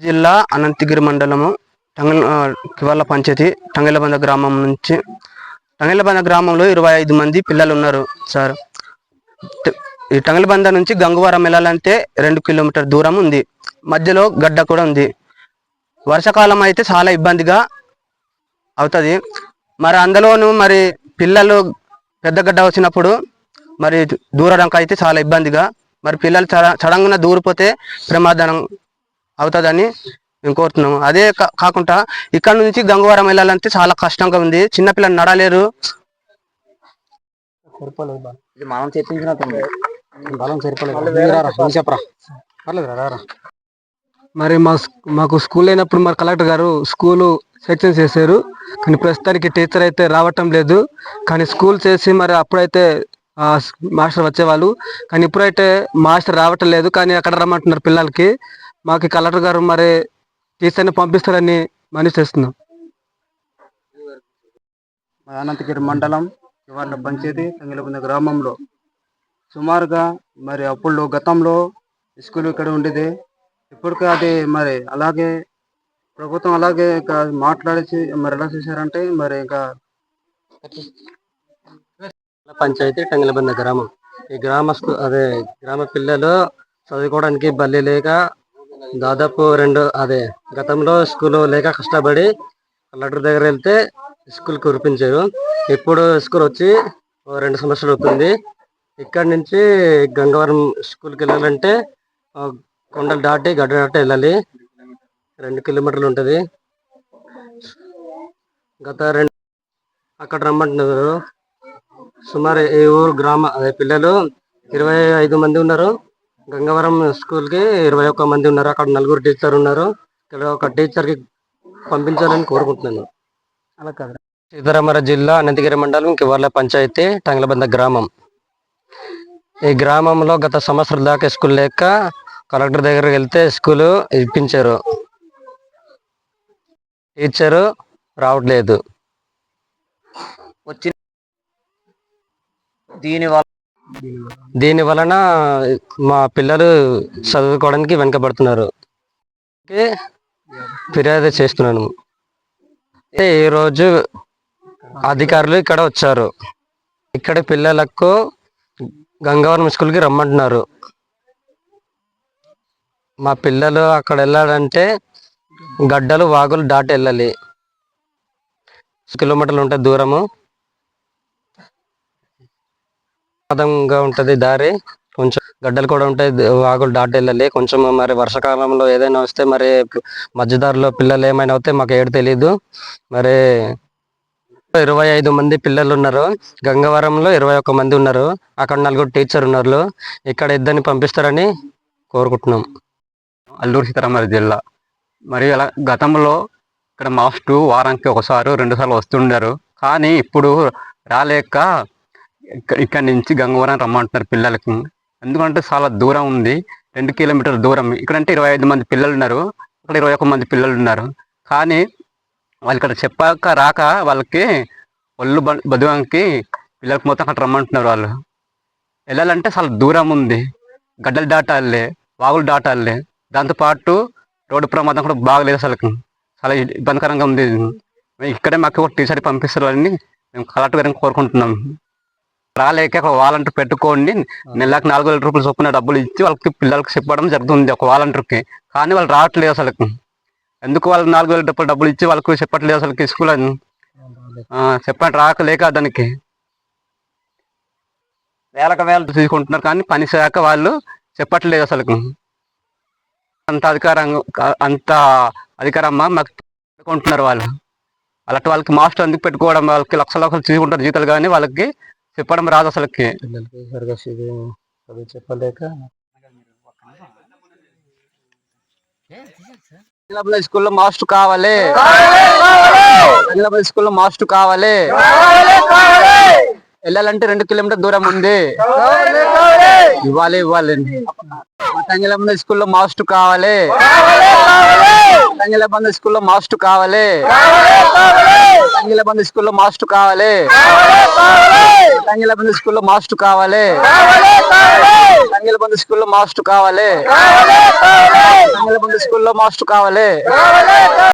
జిల్లా అనంతగిరి మండలము టంగల్ కివాళ్ళ పంచాయతీ టంగలబంద గ్రామం నుంచి. టంగలబంద గ్రామంలో ఇరవై ఐదు మంది పిల్లలు ఉన్నారు సార్ ఈ టంగలబంద నుంచి గంగువారం వెళ్ళాలంటే రెండు కిలోమీటర్ దూరం ఉంది. మధ్యలో గడ్డ కూడా ఉంది. వర్షాకాలం అయితే చాలా ఇబ్బందిగా అవుతుంది. మరి అందులోనూ మరి పిల్లలు పెద్ద గడ్డ వచ్చినప్పుడు మరి దూరడానికి అయితే చాలా ఇబ్బందిగా. మరి పిల్లలు చడ చడంగా దూరిపోతే ప్రమాదం అవుతుందని మేము కోరుతున్నాము. అదే కా- కాకుండా ఇక్కడ నుంచి గంగవరం వెళ్ళాలంటే చాలా కష్టంగా ఉంది. చిన్నపిల్లలు నడలేరు. మనం బలం సరిపోలేదు. మరి మా మాకు స్కూల్ అయినప్పుడు మరి కలెక్టర్ గారు స్కూలు సెక్షన్ చేశారు. కానీ ప్రస్తుతానికి టీచర్ అయితే రావటం లేదు. కానీ స్కూల్ చేసి మరి అప్పుడైతే మాస్టర్ వచ్చేవాళ్ళు. కానీ ఇప్పుడైతే మాస్టర్ రావటం లేదు. కానీ అక్కడ రమ్మంటున్నారు పిల్లలకి. మాకు కలెక్టర్ గారు మరి టీచర్ని పంపిస్తారని మనవి చేస్తున్నాం. మా అనంతగిరి మండలం ఇవాళ పంచాయతీ తంగిలబంద గ్రామంలో సుమారుగా మరి అప్పుడు గతంలో స్కూల్ ఇక్కడ ఉండేది. ఇప్పటికీ అది మరి అలాగే ప్రభుత్వం అలాగే ఇంకా మాట్లాడేసి మరి ఎలా చేశారంటే మరి ఇంకా పంచాయతీ టంగిలబంద గ్రామం. ఈ గ్రామ స్కూ- అదే గ్రామ పిల్లలు చదువుకోవడానికి బల్లి లేక దాదాపు రెండు అదే గతంలో స్కూల్ లేక కష్టపడి కలెక్టర్ దగ్గర వెళ్తే స్కూల్ కురిపించారు ఇప్పుడు స్కూల్ వచ్చి ఓ రెండు సంవత్సరాలు అవుతుంది. ఇక్కడ నుంచి గంగవరం స్కూల్కి వెళ్ళాలంటే కొండలు దాటి గడ్డ దాటి వెళ్ళాలి. రెండు కిలోమీటర్లు ఉంటుంది. గత రెండు అక్కడ రమ్మంటున్నారు. సుమారు ఈ ఊరు గ్రామ అదే పిల్లలు ఇరవై ఐదు మంది ఉన్నారు. గంగవరం స్కూల్కి ఇరవై ఒక్క మంది ఉన్నారు. అక్కడ నలుగురు టీచర్ ఉన్నారు. ఇక్కడ ఒక టీచర్కి పంపించాలని కోరుకుంటున్నాను. అలా కాదు. సీతారామరాజు జిల్లా అనంతగిరి మండలం కివర్ల పంచాయతీ టంగలబంద గ్రామం. ఈ గ్రామంలో గత సంవత్సరం దాకా స్కూల్ లేక కలెక్టర్ దగ్గరికి వెళ్తే స్కూల్ ఇప్పించారు. టీచరు రావట్లేదు. వచ్చి దీని వల్ల దీని వలన మా పిల్లలు చదువుకోవడానికి వెనకబడుతున్నారు. ఫిర్యాదు చేస్తున్నాను. ఈరోజు ఈ రోజు అధికారులు ఇక్కడ వచ్చారు. ఇక్కడ పిల్లలకు గంగవరం స్కూల్కి రమ్మంటున్నారు. మా పిల్లలు అక్కడ వెళ్ళాలంటే గడ్డలు వాగులు దాటి వెళ్ళాలి. కిలోమీటర్లు ఉంటుంది దూరము. ప్రమాదంగా ఉంటుంది దారి. కొంచెం గడ్డలు కూడా ఉంటాయి వాగులు దాటి వెళ్ళాలి. కొంచెం మరి వర్షాకాలంలో ఏదైనా వస్తే మరి మధ్యదారిలో పిల్లలు ఏమైనా అవుతే మాకు ఏడు తెలీదు. మరి ఇరవై ఐదు మంది పిల్లలు ఉన్నారు. గంగవరంలో ఇరవై ఒక్క మంది ఉన్నారు. అక్కడ నలుగురు టీచర్ ఉన్నారు. ఇక్కడ ఇద్దరిని పంపిస్తారని కోరుకుంటున్నాం. అల్లూరు సీతారామరాజు జిల్లా. మరి అలా గతంలో ఇక్కడ మాస్టు వారానికి ఒకసారి రెండు సార్లు వస్తుండారు. కానీ ఇప్పుడు రాలేక ఇక్కడ ఇక్కడి నుంచి గంగవరం రమ్మంటున్నారు పిల్లలకి. ఎందుకంటే చాలా దూరం ఉంది. రెండు కిలోమీటర్ల దూరం. ఇక్కడంటే ఇరవై ఐదు మంది పిల్లలు ఉన్నారు ఇక్కడ ఇరవై ఒక్క మంది పిల్లలు ఉన్నారు కానీ వాళ్ళు ఇక్కడ చెప్పాక రాక వాళ్ళకి ఒళ్ళు బ- పిల్లలకి మొత్తం అక్కడ రమ్మంటున్నారు వాళ్ళు. వెళ్ళాలంటే చాలా దూరం ఉంది. గడ్డలు దాటాలి వాగులు దాటాలి. దాంతోపాటు రోడ్డు ప్రమాదం కూడా బాగలేదు అసలు. చాలా ఇబ్బందికరంగా ఉంది. ఇక్కడే మాకు ఒక పంపిస్తారు పంపిస్తారని మేము కలెక్టర్ గారిని కోరుకుంటున్నాం. రాలేక ఒక వాలంటీర్ పెట్టుకోండి. నెలకు నాలుగు వేల రూపాయలు చొప్పున డబ్బులు ఇచ్చి వాళ్ళకి పిల్లలకి చెప్పడం జరుగుతుంది ఒక వాలంటీర్కి. కానీ వాళ్ళు రావట్లేదు అసలు. ఎందుకు వాళ్ళు నాలుగు వేల రూపాయలు డబ్బులు ఇచ్చి వాళ్ళకి చెప్పట్లేదు అసలు స్కూల్ అని? చెప్పండి రాకలేక దానికి. వేలకు వేలు తీసుకుంటున్నారు కానీ పని శాఖ వాళ్ళు చెప్పట్లేదు అసలు. అంత అధికారం అంత అధికారమ్మా మాకు పెట్టుకుంటున్నారు వాళ్ళు. అలాంటి వాళ్ళకి మాస్టర్ ఎందుకు పెట్టుకోవడం వాళ్ళకి లక్ష లక్షలు తీసుకుంటారు జీతాలు కానీ వాళ్ళకి చెప్పడం రాదు అసలుకి. చెప్పలేక స్కూల్లో మాస్టర్ కావాలి. స్కూల్లో మాస్టర్ కావాలి. వెళ్ళాలంటే రెండు కిలోమీటర్ దూరం ఉంది. ఇవ్వాలి ఇవ్వాలి. తంగిలబంద స్కూల్లో మాస్టర్ కావాలి. తంగిలబంద స్కూల్లో మాస్టర్ కావాలి. తంగిలబంద స్కూల్లో మాస్టర్ కావాలి. తంగిల బంధు స్కూల్లో మాస్టర్ కావాలి. తంగిల బంధు స్కూల్లో మాస్టర్ కావాలి. తంగిల బంధు స్కూల్లో మాస్టర్ కావాలి.